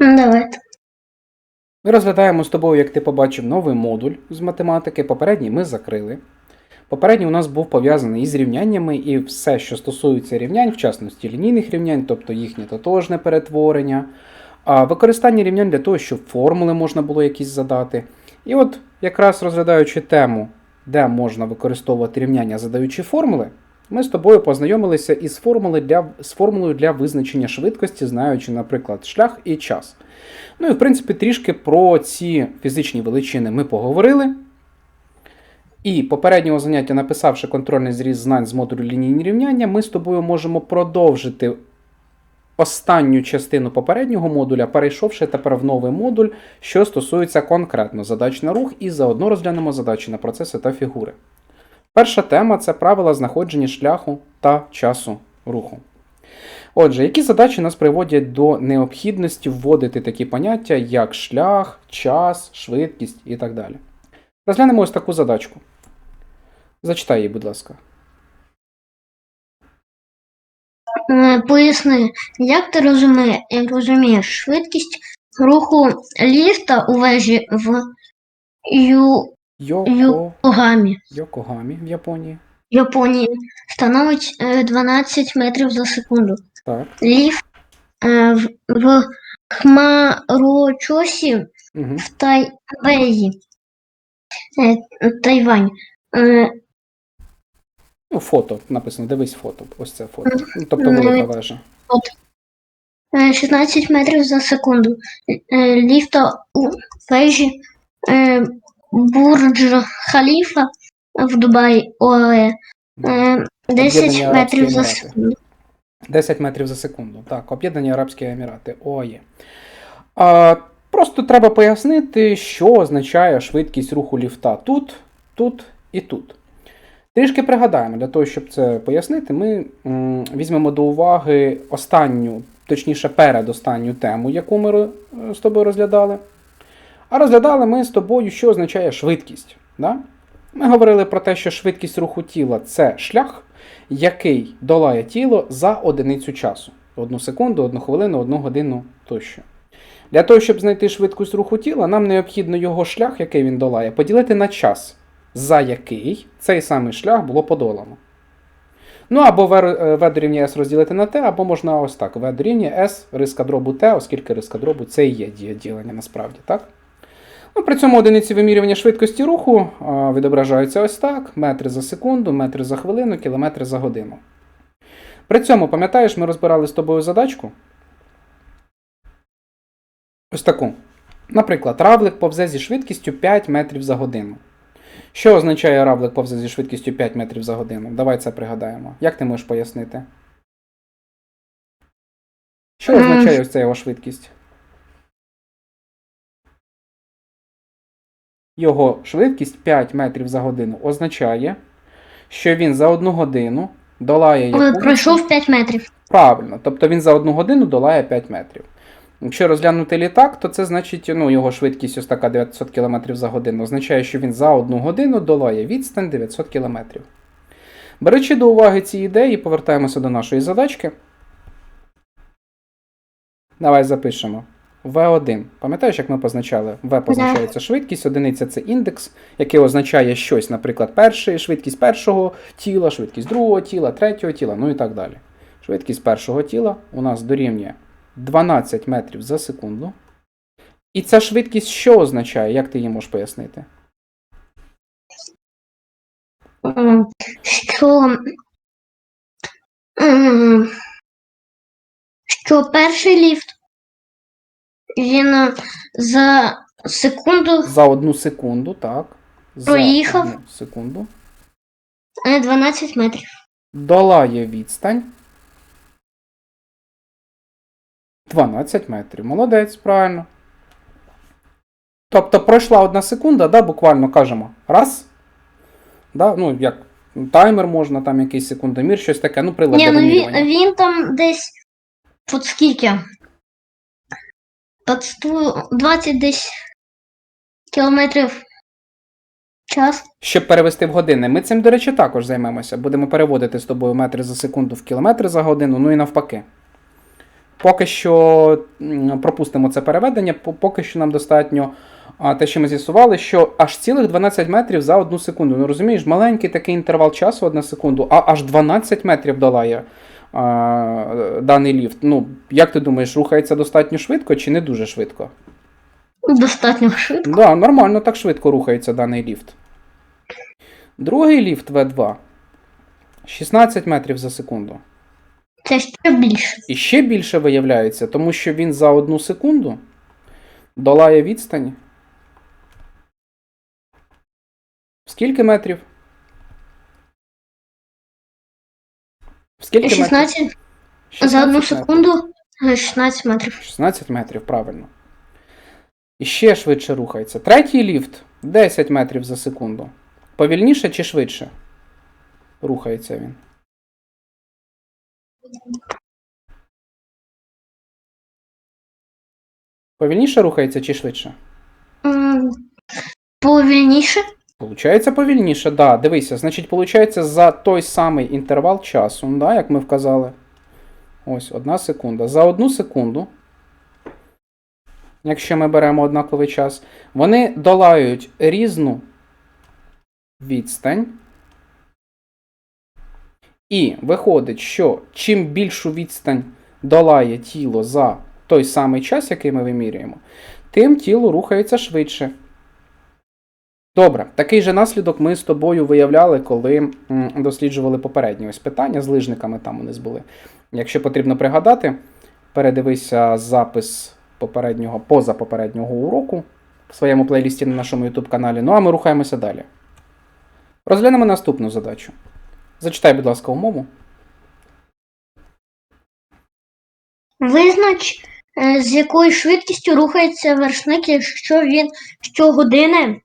Давайте. Ми розглядаємо з тобою, як ти побачив, новий модуль з математики. Попередній ми закрили. Попередній у нас був пов'язаний із рівняннями, і все, що стосується рівнянь, в частності лінійних рівнянь, тобто їхнє тотожне перетворення, використання рівнянь для того, щоб формули можна було якісь задати. І от, якраз розглядаючи тему, де можна використовувати рівняння, задаючи формули, ми з тобою познайомилися із формули для, з формулою для визначення швидкості, знаючи, наприклад, шлях і час. Ну і в принципі трішки про ці фізичні величини ми поговорили. І попереднього заняття, написавши контрольний зріз знань з модулю лінійні рівняння, ми з тобою можемо продовжити останню частину попереднього модуля, перейшовши тепер в новий модуль, що стосується конкретно задач на рух, і заодно розглянемо задачі на процеси та фігури. Перша тема це правила знаходження шляху та часу руху. Отже, які задачі нас приводять до необхідності вводити такі поняття, як шлях, час, швидкість і так далі. Розглянемо ось таку задачку. Зачитай її, будь ласка. Е, Поясни, як ти розумієш, розумієш швидкість руху ліфта у вежі в Ю- Йоко... Йокогамі, Йокогамі в Японії. Японії становить е, 12 метрів за секунду. Так. Ліфт е, в, в Хмарочосі Угу. в Тайвеї, е, Тайвань. Е, Ну, фото написано, дивись фото. Ось це фото. Ну, тобто велика вежа. е, 16 метрів за секунду. Е, Ліфта у вежі е, Бурдж Халіфа в Дубаї ОАЕ. Е, 10 метрів за секунду. 10 метрів за секунду. Так, Об'єднані Арабські Емірати. ОАЄ. А, просто треба пояснити, що означає швидкість руху ліфта тут, тут і тут. Трішки пригадаємо, для того, щоб це пояснити, ми м, візьмемо до уваги останню, точніше, передостанню тему, яку ми ро- з тобою розглядали. А розглядали ми з тобою, що означає швидкість. Да? Ми говорили про те, що швидкість руху тіла це шлях, який долає тіло за одиницю часу. Одну секунду, одну хвилину, одну годину тощо. Для того, щоб знайти швидкість руху тіла, нам необхідно його шлях, який він долає, поділити на час, за який цей самий шлях було подолано. Ну або v е, дорівнює s розділити на t, або можна ось так. v дорівнює s риска дробу t, оскільки риска дробу це і є дія ділення насправді, так? Ну, при цьому одиниці вимірювання швидкості руху відображаються ось так: метри за секунду, метри за хвилину, кілометри за годину. При цьому, пам'ятаєш, ми розбирали з тобою задачку. Ось таку. Наприклад, равлик повзе зі швидкістю 5 метрів за годину. Що означає равлик повзе зі швидкістю 5 метрів за годину? Давай це пригадаємо. Як ти можеш пояснити? Що означає ось ця його швидкість? Його швидкість 5 метрів за годину означає, що він за одну годину долає яку? Пройшов 5 метрів. Правильно, тобто він за одну годину долає 5 метрів. Якщо розглянути літак, то це значить ну, його швидкість ось така 900 км за годину. Означає, що він за одну годину долає відстань 900 км. Беручи до уваги ці ідеї, повертаємося до нашої задачки. Давай запишемо. V1. Пам'ятаєш, як ми позначали? V позначається швидкість, одиниця це індекс, який означає щось, наприклад, перший, швидкість першого тіла, швидкість другого тіла, третього тіла, ну і так далі. Швидкість першого тіла у нас дорівнює 12 метрів за секунду. І ця швидкість що означає? Як ти її можеш пояснити? Що, що перший ліфт він е, за секунду За одну секунду, так. За Проїхав. одну секунду. е, 12 метрів. Долає відстань. 12 метрів. Молодець, правильно. Тобто пройшла одна секунда, да, буквально кажемо. Раз. Да, ну, як таймер можна, там якийсь секундомір, щось таке, ну, прилад Ні, для ну він, вимірювання. він там десь от скільки? От 120 десь кілометрів час. Щоб перевести в години. Ми цим, до речі, також займемося. Будемо переводити з тобою метри за секунду в кілометри за годину, ну і навпаки. Поки що пропустимо це переведення, поки що нам достатньо те, що ми з'ясували, що аж цілих 12 метрів за одну секунду. Ну розумієш, маленький такий інтервал часу, одна секунду, а аж 12 метрів долає а, даний ліфт. Ну, як ти думаєш, рухається достатньо швидко чи не дуже швидко? Достатньо швидко. Да, нормально так швидко рухається даний ліфт. Другий ліфт В2 16 метрів за секунду. Це ще більше. І ще більше виявляється, тому що він за одну секунду долає відстань. Скільки метрів? Скільки метрів? 16 за одну секунду е, 16 метрів. 16 метрів, правильно. І ще швидше рухається. Третій ліфт 10 метрів за секунду. Повільніше чи швидше? Рухається він. Повільніше рухається чи швидше? Повільніше. Получається повільніше, да. Дивися, значить, получається за той самий інтервал часу, да, як ми вказали. Ось, одна секунда. За одну секунду, якщо ми беремо однаковий час, вони долають різну відстань. І виходить, що чим більшу відстань долає тіло за той самий час, який ми вимірюємо, тим тіло рухається швидше. Добре, такий же наслідок ми з тобою виявляли, коли досліджували попередні ось питання з лижниками там у нас були. Якщо потрібно пригадати, передивися запис попереднього, позапопереднього уроку в своєму плейлісті на нашому YouTube каналі. Ну а ми рухаємося далі. Розглянемо наступну задачу. Зачитай, будь ласка, умову. Визнач, е, з якою швидкістю рухається вершник, якщо він щогодини,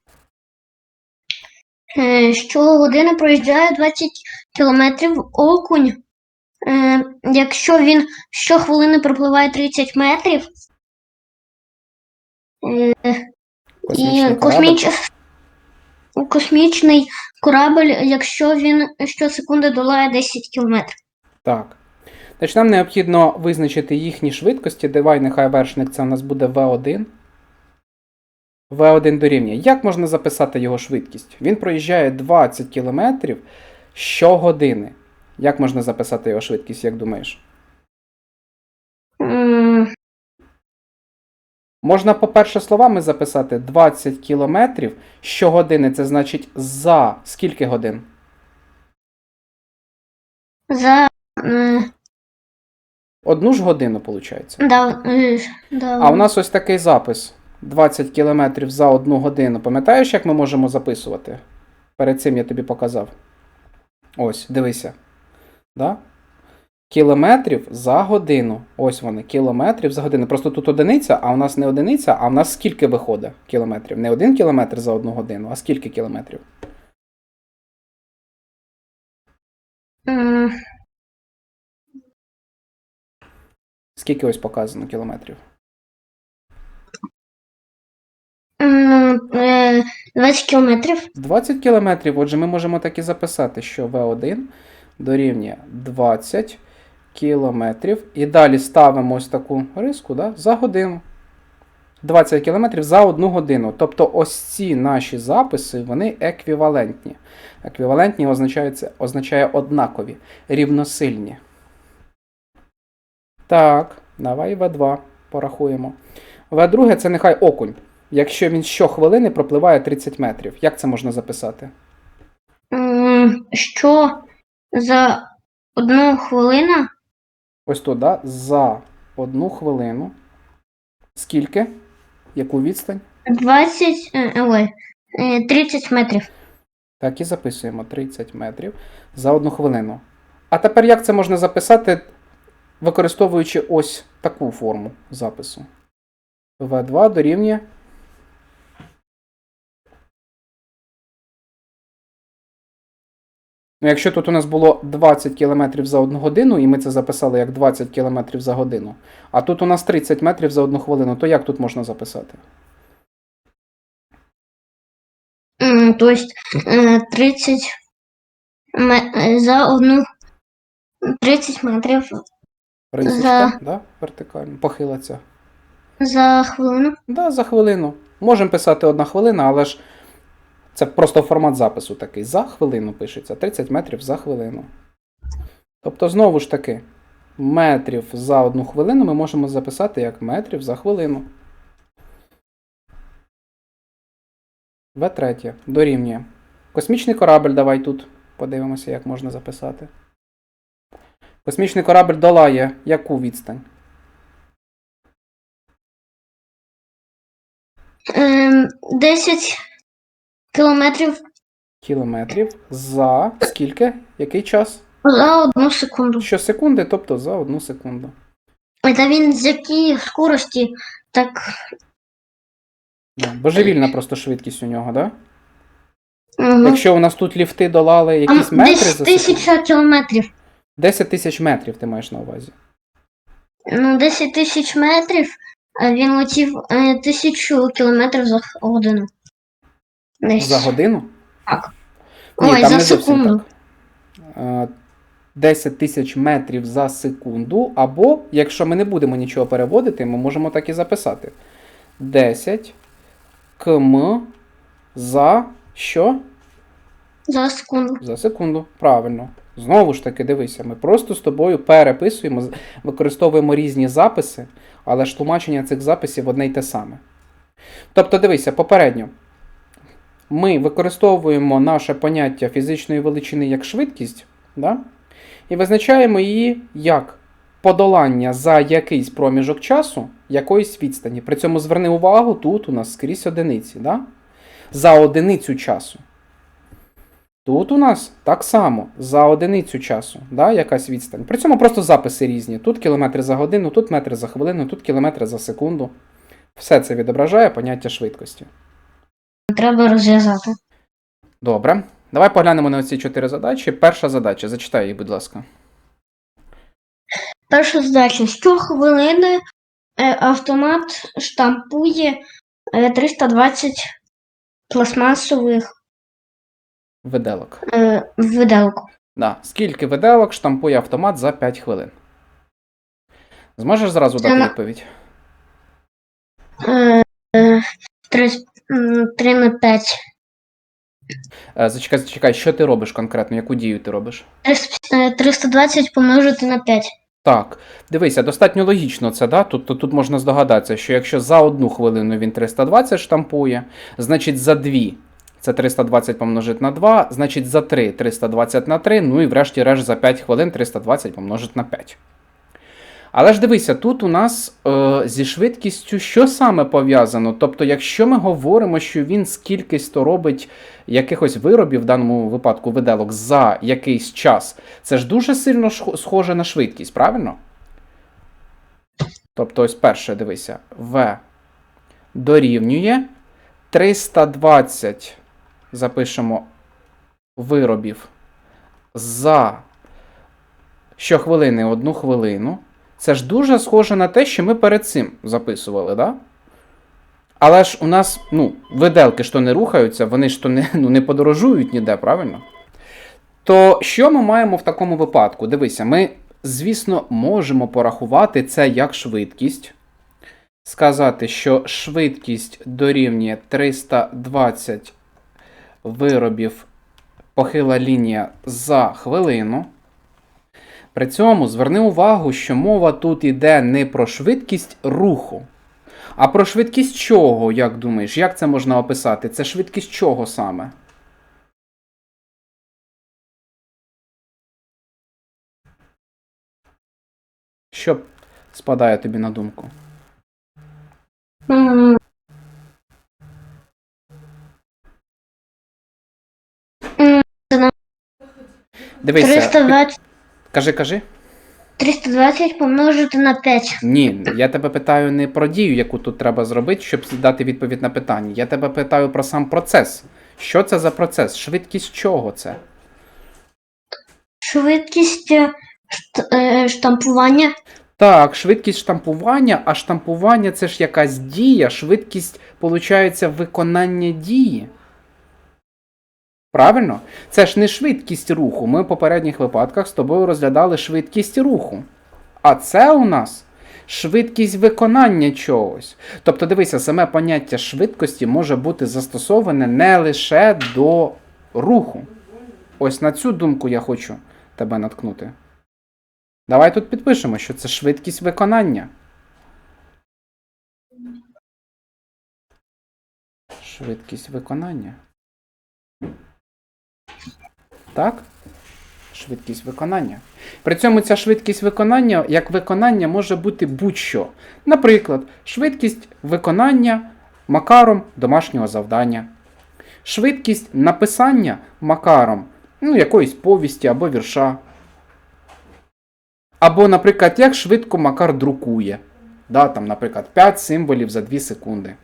щогодини проїжджає 20 км окунь. Е, Якщо він щохвилини пропливає 30 метрів, е, Космічний і корабль. косміч... космічний корабль, якщо він щосекунди долає 10 кілометрів. Так. Значить, нам необхідно визначити їхні швидкості. Давай, нехай вершник це у нас буде V1. V1 дорівнює. Як можна записати його швидкість? Він проїжджає 20 км щогодини. Як можна записати його швидкість, як думаєш? М, Можна, по-перше, словами записати 20 км щогодини, це значить за скільки годин? За Одну ж годину, виходить. да, да, А у нас ось такий запис: 20 км за одну годину. Пам'ятаєш, як ми можемо записувати? Перед цим я тобі показав. Ось, дивися. Да? Кілометрів за годину. Ось вони, кілометрів за годину. Просто тут одиниця, а у нас не одиниця, а у нас скільки виходить кілометрів? Не один кілометр за одну годину, а скільки кілометрів? Скільки ось показано кілометрів? М, е, 20 кілометрів. 20 кілометрів, отже, ми можемо так і записати, що V1 дорівнює 20 кілометрів. І далі ставимо ось таку риску да, за годину. 20 кілометрів за одну годину. Тобто ось ці наші записи, вони еквівалентні. Еквівалентні означає однакові, рівносильні. Так, давай В2 порахуємо. В2 це нехай окунь. Якщо він щохвилини пропливає 30 метрів. Як це можна записати? Що за одну хвилину Ось тут, да? за одну хвилину. Скільки? Яку відстань? 20, е, ой, е, 30 метрів. Так і записуємо 30 метрів за одну хвилину. А тепер як це можна записати, використовуючи ось таку форму запису? В2 дорівнює. Ну, якщо тут у нас було 20 км за одну годину, і ми це записали як 20 км за годину, а тут у нас 30 метрів за одну хвилину, то як тут можна записати? М, То есть е, 30 ме- е, за одну 30 метрів Рисочка, За. да? вертикально, похилиться. За хвилину. Да, за хвилину. Можемо писати одна хвилина, але ж це просто формат запису такий. За хвилину пишеться. 30 метрів за хвилину. Тобто, знову ж таки, метрів за одну хвилину ми можемо записати як метрів за хвилину. В3 дорівнює. Космічний корабль давай тут. Подивимося, як можна записати. Космічний корабль долає яку відстань? Ем, 10 кілометрів Кілометрів за скільки? Який час? за одну секунду. Щосекунди, тобто за одну секунду. Та він з якій скорості, так Божевільна просто швидкість у нього, да? угу. Якщо у нас тут ліфти долали якісь Там метри десь за тисяча кілометрів. 10 тисяч метрів ти маєш на увазі. Ну, 10 тисяч метрів, а він летів е, тисячу кілометрів за годину. Десь. За годину? Так. Ні, Ой, там за не зовсім секунду. так. Е, 10 тисяч метрів за секунду, або, якщо ми не будемо нічого переводити, ми можемо так і записати. 10 км за що? За секунду. За секунду, правильно. Знову ж таки, дивися, ми просто з тобою переписуємо, з- використовуємо різні записи, але ж тлумачення цих записів одне й те саме. Тобто, дивися, попередньо. Ми використовуємо наше поняття фізичної величини як швидкість, да? і визначаємо її як подолання за якийсь проміжок часу якоїсь відстані. При цьому зверни увагу, тут у нас скрізь одиниці. Да? За одиницю часу. Тут у нас так само за одиницю часу, да, якась відстань. При цьому просто записи різні. Тут кілометри за годину, тут метри за хвилину, тут кілометри за секунду. Все це відображає поняття швидкості. Треба розв'язати. Добре. Давай поглянемо на ці чотири задачі. Перша задача. Зачитай її, будь ласка. Перша задача. Щохвилини е, автомат штампує е, 320 пластмасових Виделок. е, виделок. Да. Скільки виделок штампує автомат за 5 хвилин? Зможеш зразу дати відповідь? Е, е, три, м, три на 5. Е, Зачекай, зачекай, що ти робиш конкретно? Яку дію ти робиш? 320 помножити на 5. Так, дивися, достатньо логічно це, да? Тут, тут, тут можна здогадатися, що якщо за одну хвилину він 320 штампує, значить за дві це 320 помножити на 2, значить за 3 320 на 3, ну і врешті-решт за 5 хвилин 320 помножити на 5. Але ж дивися, тут у нас е, зі швидкістю що саме пов'язано? Тобто, якщо ми говоримо, що він з кількістю робить якихось виробів, в даному випадку виделок, за якийсь час, це ж дуже сильно схоже на швидкість, правильно? Тобто, ось перше, дивися, В дорівнює 320, запишемо виробів за щохвилини одну хвилину. Це ж дуже схоже на те, що ми перед цим записували, да? Але ж у нас, ну, виделки ж не рухаються, вони ж то не, ну, не подорожують ніде, правильно? То що ми маємо в такому випадку? Дивися, ми, звісно, можемо порахувати це як швидкість. Сказати, що швидкість дорівнює 320 виробів похила лінія за хвилину. При цьому зверни увагу, що мова тут іде не про швидкість руху, а про швидкість чого, як думаєш? Як це можна описати? Це швидкість чого саме? Що спадає тобі на думку? Дивися, 320, кажи, кажи. 320 помножити на 5. Ні, я тебе питаю не про дію, яку тут треба зробити, щоб дати відповідь на питання. Я тебе питаю про сам процес. Що це за процес? Швидкість чого це? Швидкість е, шт- е, штампування. Так, швидкість штампування, а штампування це ж якась дія, швидкість, виходить, виконання дії. Правильно? Це ж не швидкість руху. Ми в попередніх випадках з тобою розглядали швидкість руху. А це у нас швидкість виконання чогось. Тобто, дивися, саме поняття швидкості може бути застосоване не лише до руху. Ось на цю думку я хочу тебе наткнути. Давай тут підпишемо, що це швидкість виконання. Швидкість виконання. Так? Швидкість виконання. При цьому ця швидкість виконання як виконання може бути будь-що. Наприклад, швидкість виконання макаром домашнього завдання. Швидкість написання макаром ну, якоїсь повісті або вірша. Або, наприклад, як швидко Макар друкує. Да, там, наприклад, 5 символів за 2 секунди.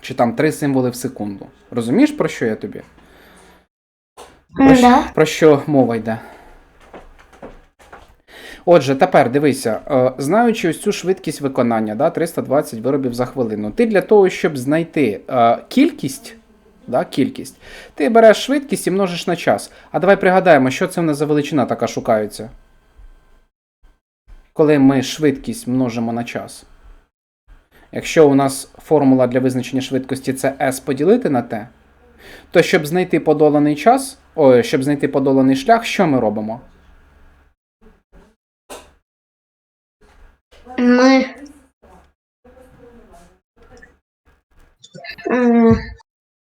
Чи там 3 символи в секунду. Розумієш, про що я тобі? Про, що- Да. про що мова йде? Отже, тепер дивися, е, знаючи ось цю швидкість виконання, да, 320 виробів за хвилину, ти для того, щоб знайти е, кількість, да, кількість, ти береш швидкість і множиш на час. А давай пригадаємо, що це в нас за величина така шукається. Коли ми швидкість множимо на час. Якщо у нас формула для визначення швидкості це S поділити на T, то щоб знайти подоланий час, ой, щоб знайти подоланий шлях, що ми робимо? Ми.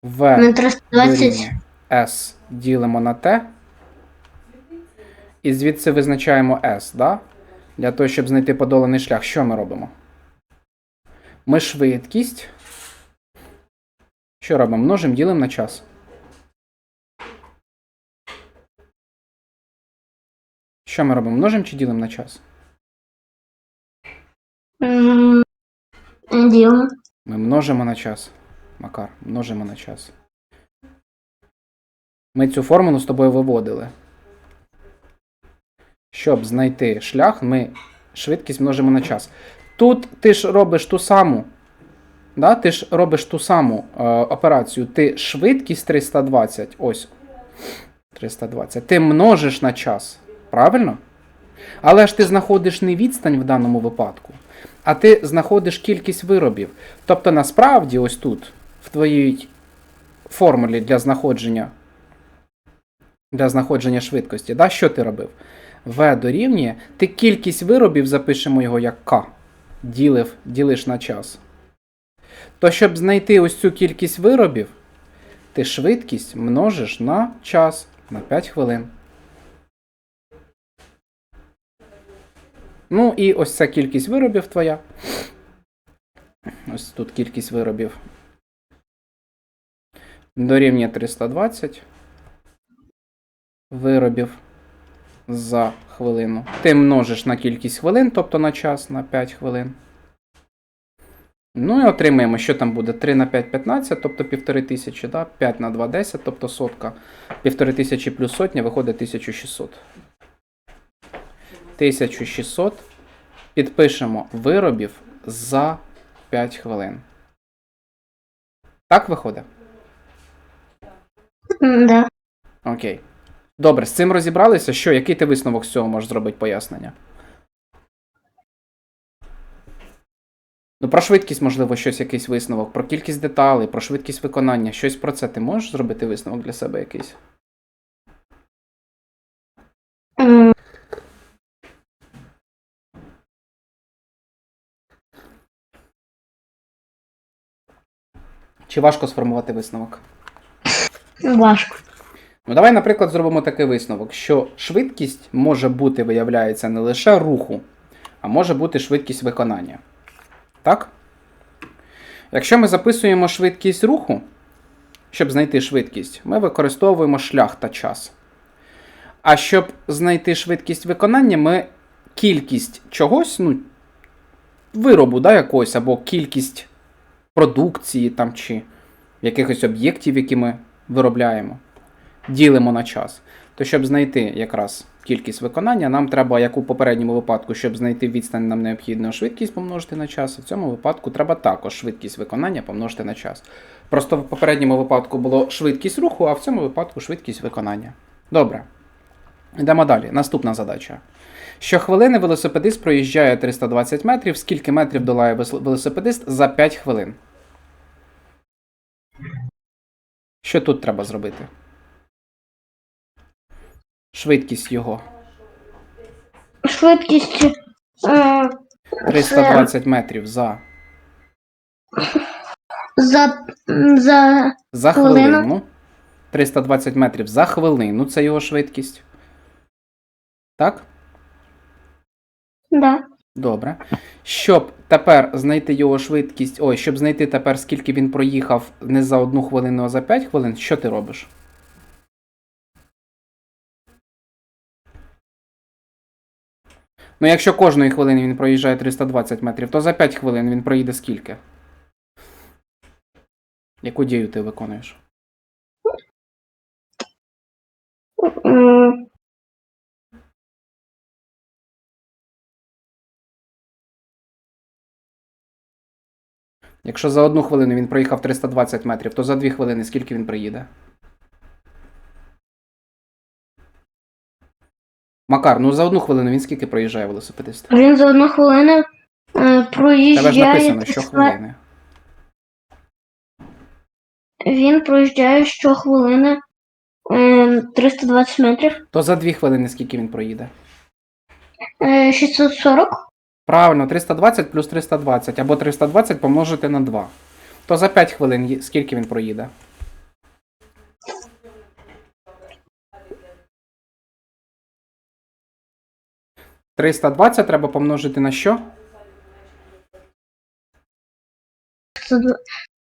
В Ми 320. дорівнює S ділимо на T. І звідси визначаємо S, да? Для того, щоб знайти подоланий шлях, що ми робимо? Ми швидкість. Що робимо? Множимо, ділимо на час. Що ми робимо? Множимо чи ділимо на час? М, Ділимо. Ми множимо на час. Макар, множимо на час. Ми цю формулу з тобою виводили. Щоб знайти шлях, ми швидкість множимо на час. Тут ти ж робиш ту саму. Да? Ти ж робиш ту саму е, операцію. Ти швидкість 320. Ось. 320. Ти множиш на час. Правильно? Але ж ти знаходиш не відстань в даному випадку, а ти знаходиш кількість виробів. Тобто, насправді, ось тут, в твоїй формулі для знаходження, для знаходження швидкості, да, що ти робив? В дорівнює, ти кількість виробів запишемо його як К. Ділив, ділиш на час. То, щоб знайти ось цю кількість виробів, ти швидкість множиш на час, на 5 хвилин. Ну і ось ця кількість виробів твоя. Ось тут кількість виробів. Дорівнює 320 виробів за хвилину. Ти множиш на кількість хвилин, тобто на час, на 5 хвилин. Ну і отримаємо, що там буде 3 на 5 15, тобто 1500, да? 5 на 2 10, тобто сотка. 1500 плюс сотня виходить 1600. 1600 підпишемо виробів за 5 хвилин. Так виходить? Да. Окей. Добре, з цим розібралися. Що, який ти висновок з цього можеш зробити пояснення? Ну, про швидкість, можливо, щось якийсь висновок, про кількість деталей, про швидкість виконання, щось про це ти можеш зробити висновок для себе якийсь? М, Чи важко сформувати висновок? Важко. Ну, давай, наприклад, зробимо такий висновок, що швидкість може бути, виявляється, не лише руху, а може бути швидкість виконання. Так? Якщо ми записуємо швидкість руху, щоб знайти швидкість, ми використовуємо шлях та час. А щоб знайти швидкість виконання, ми кількість чогось, ну, виробу да, якогось, або кількість продукції там, чи якихось об'єктів, які ми виробляємо, ділимо на час. То щоб знайти якраз кількість виконання, нам треба, як у попередньому випадку, щоб знайти відстань, нам необхідно швидкість помножити на час. В цьому випадку треба також швидкість виконання помножити на час. Просто в попередньому випадку було швидкість руху, а в цьому випадку швидкість виконання. Добре. Йдемо далі. Наступна задача. Щохвилини велосипедист проїжджає 320 метрів. Скільки метрів долає велосипедист за 5 хвилин? Що тут треба зробити? Швидкість його. Швидкість е, 320 метрів за, за, за за Хвилину. хвилину. 320 метрів за хвилину. Це його швидкість. Так? да, Добре. Щоб тепер знайти його швидкість. Ой, щоб знайти тепер, скільки він проїхав не за одну хвилину, а за 5 хвилин, що ти робиш? Ну, якщо кожної хвилини він проїжджає 320 метрів, то за 5 хвилин він проїде скільки? Яку дію ти виконуєш? Якщо за одну хвилину він проїхав 320 метрів, то за 2 хвилини скільки він приїде? Макар, ну за одну хвилину він скільки проїжджає велосипедист? він за одну хвилину е, Тебе ж написано, що хвилини. Він проїжджає щохвилини е, 320 метрів. То за 2 хвилини скільки він проїде? Е, 640. Правильно, 320 плюс 320, або 320 помножити на 2. То за 5 хвилин скільки він проїде? «320 треба помножити на що?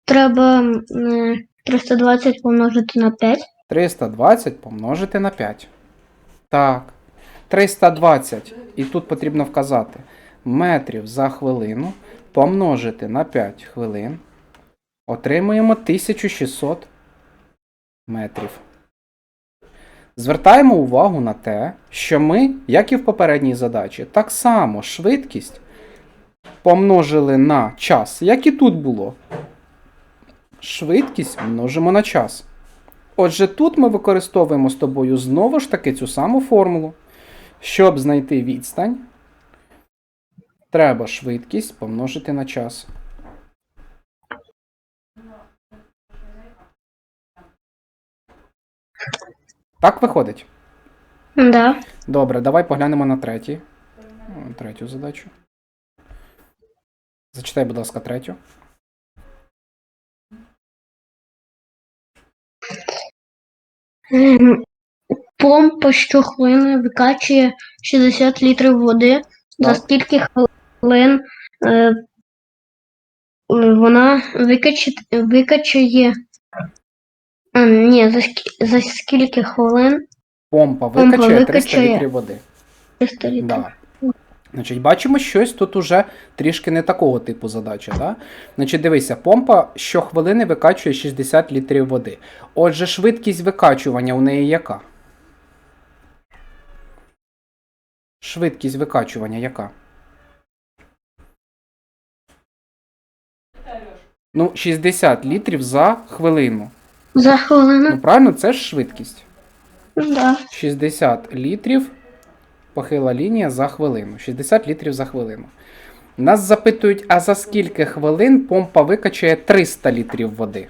Треба е, 320 помножити на 5. 320 помножити на 5. Так. 320. І тут потрібно вказати метрів за хвилину помножити на 5 хвилин. Отримуємо 1600 метрів. Звертаємо увагу на те, що ми, як і в попередній задачі, так само швидкість помножили на час, як і тут було. Швидкість множимо на час. Отже, тут ми використовуємо з тобою знову ж таки цю саму формулу. Щоб знайти відстань, треба швидкість помножити на час. Так виходить? Да. Добре, давай поглянемо на третій. Третю задачу. Зачитай, будь ласка, третю. Ем, Помпа щохвилини викачує 60 літрів води. За скільки хвилин е, вона викаче, викачає. А, ні, за, за скільки хвилин Помпа Помпа викачає 300 викачає. літрів води. 300 літрів. Да. Значить, бачимо, щось тут уже трішки не такого типу задача. Да? Значить, дивися, помпа щохвилини викачує 60 літрів води. Отже, швидкість викачування у неї яка? Швидкість викачування яка? Ну, 60 літрів за хвилину. За хвилину. Ну, правильно, це ж швидкість. Да. 60 літрів похила лінія за хвилину. 60 літрів за хвилину. Нас запитують, а за скільки хвилин помпа викачає 300 літрів води?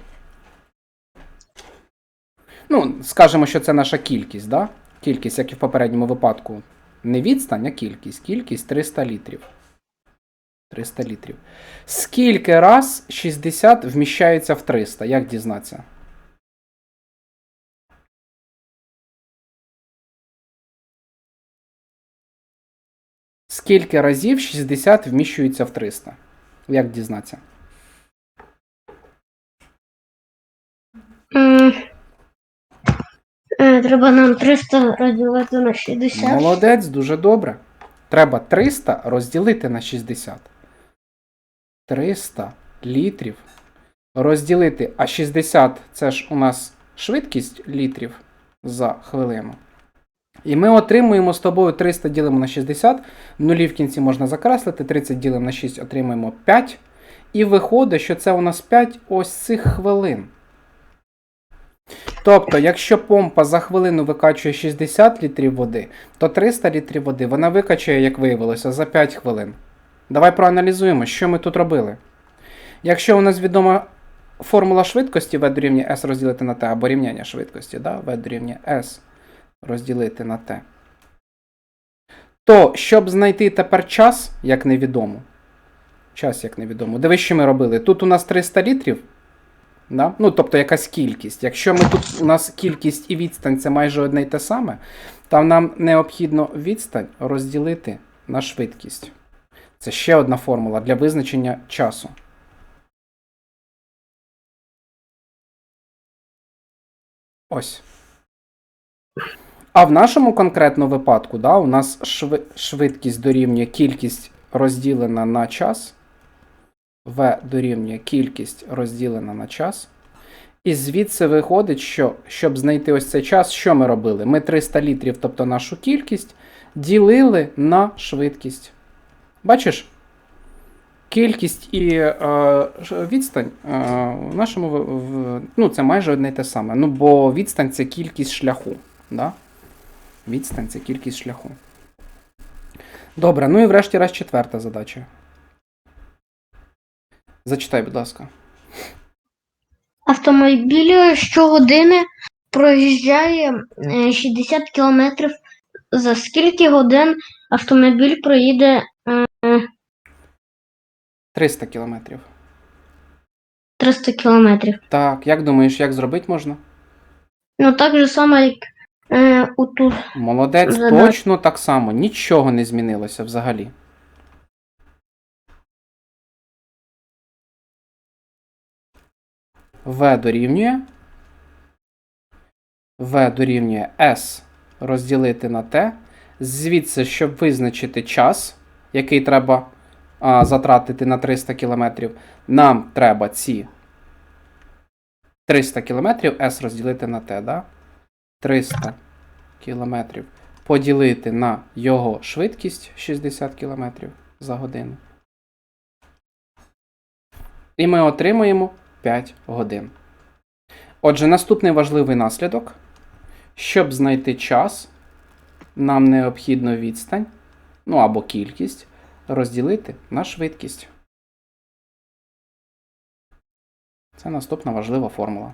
Ну, скажемо, що це наша кількість, да? Кількість, як і в попередньому випадку. Не відстань, а кількість. Кількість 300 літрів. 300 літрів. Скільки раз 60 вміщається в 300? Як дізнатися? Скільки разів 60 вміщується в 300? Як дізнатися? Е, Треба нам 300 розділити на 60. Молодець, дуже добре. Треба 300 розділити на 60. 300 літрів розділити, а 60 це ж у нас швидкість літрів за хвилину. І ми отримуємо з тобою 300 ділимо на 60, нулі в кінці можна закреслити, 30 ділимо на 6, отримуємо 5. І виходить, що це у нас 5 ось цих хвилин. Тобто, якщо помпа за хвилину викачує 60 літрів води, то 300 літрів води вона викачує, як виявилося, за 5 хвилин. Давай проаналізуємо, що ми тут робили. Якщо у нас відома формула швидкості V дорівнює S розділити на T, або рівняння швидкості, да? V дорівнює S розділити на T, то щоб знайти тепер час, як невідомо, час як невідомо, дивись, що ми робили. Тут у нас 300 літрів. Да? Ну, тобто якась кількість. Якщо ми тут у нас кількість і відстань це майже одне й те саме, то нам необхідно відстань розділити на швидкість. Це ще одна формула для визначення часу. Ось. А в нашому конкретно випадку, да, у нас шви- швидкість дорівнює кількість розділена на час. В дорівнює кількість розділена на час. І звідси виходить, що щоб знайти ось цей час, що ми робили? Ми 300 літрів, тобто нашу кількість, ділили на швидкість. Бачиш? Кількість і е, відстань е, в нашому в, ну, це майже одне й те саме. Ну, бо відстань це кількість шляху. Да? Відстань це кількість шляху. Добре, ну і врешті-решт четверта задача. Зачитай, будь ласка. Автомобіль щогодини проїжджає е, 60 км. За скільки годин автомобіль проїде 300 кілометрів. 300 км? Так, як думаєш, як зробити можна? Ну так же само, як е, у ту. Молодець, Задач- точно так само. Нічого не змінилося взагалі. В дорівнює. В дорівнює S розділити на T. Звідси, щоб визначити час, який треба а, затратити на 300 км, нам треба ці 300 км S розділити на T, да? 300 кілометрів поділити на його швидкість 60 км за годину. І ми отримуємо 5 годин. Отже, наступний важливий наслідок. Щоб знайти час, нам необхідно відстань, ну або кількість, розділити на швидкість. Це наступна важлива формула.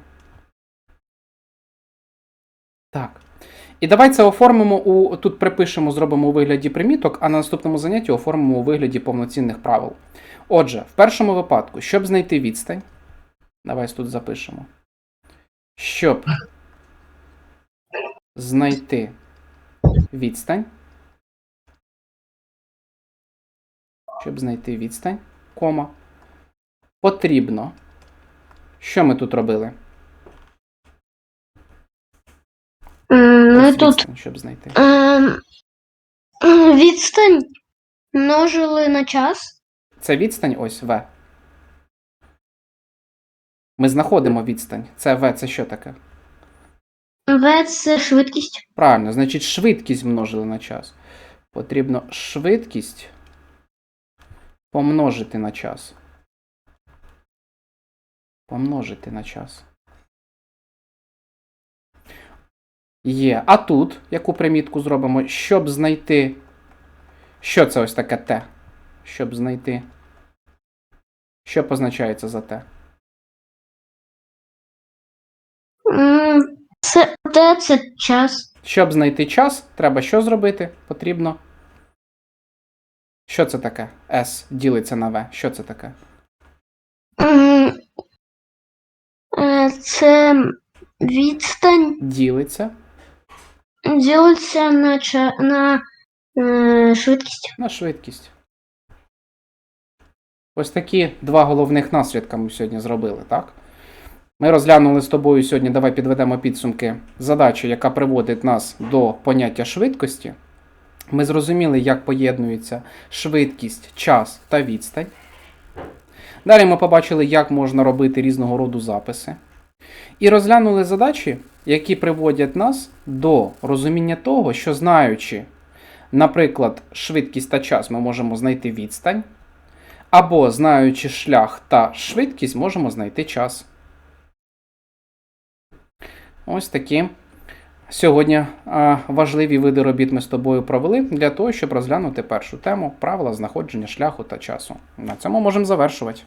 Так. І давай це оформимо у тут припишемо, зробимо у вигляді приміток, а на наступному занятті оформимо у вигляді повноцінних правил. Отже, в першому випадку, щоб знайти відстань, давай тут запишемо. Щоб знайти відстань. Щоб знайти відстань, кома. Потрібно. Що ми тут робили? Ми Ось тут відстань, щоб знайти. е, відстань множили на час. Це відстань ось В. Ми знаходимо відстань. Це В, це що таке? В це швидкість. Правильно, значить швидкість множили на час. Потрібно швидкість помножити на час. Помножити на час. Є. А тут яку примітку зробимо? Щоб знайти. Що це ось таке Т? Щоб знайти. Що позначається за Т? Це Т це час. Щоб знайти час, треба що зробити? Потрібно. Що це таке? S ділиться на V. Що це таке? Е, Це відстань Ділиться ділиться на, ча- на е, швидкість. на швидкість. Ось такі два головних наслідка ми сьогодні зробили, так? Ми розглянули з тобою сьогодні, давай підведемо підсумки задачі, яка приводить нас до поняття швидкості. Ми зрозуміли, як поєднуються швидкість, час та відстань. Далі ми побачили, як можна робити різного роду записи. І розглянули задачі, які приводять нас до розуміння того, що знаючи, наприклад, швидкість та час, ми можемо знайти відстань, або знаючи шлях та швидкість, можемо знайти час. ось такі сьогодні важливі види робіт ми з тобою провели для того, щоб розглянути першу тему правила знаходження шляху та часу. На цьому можемо завершувати.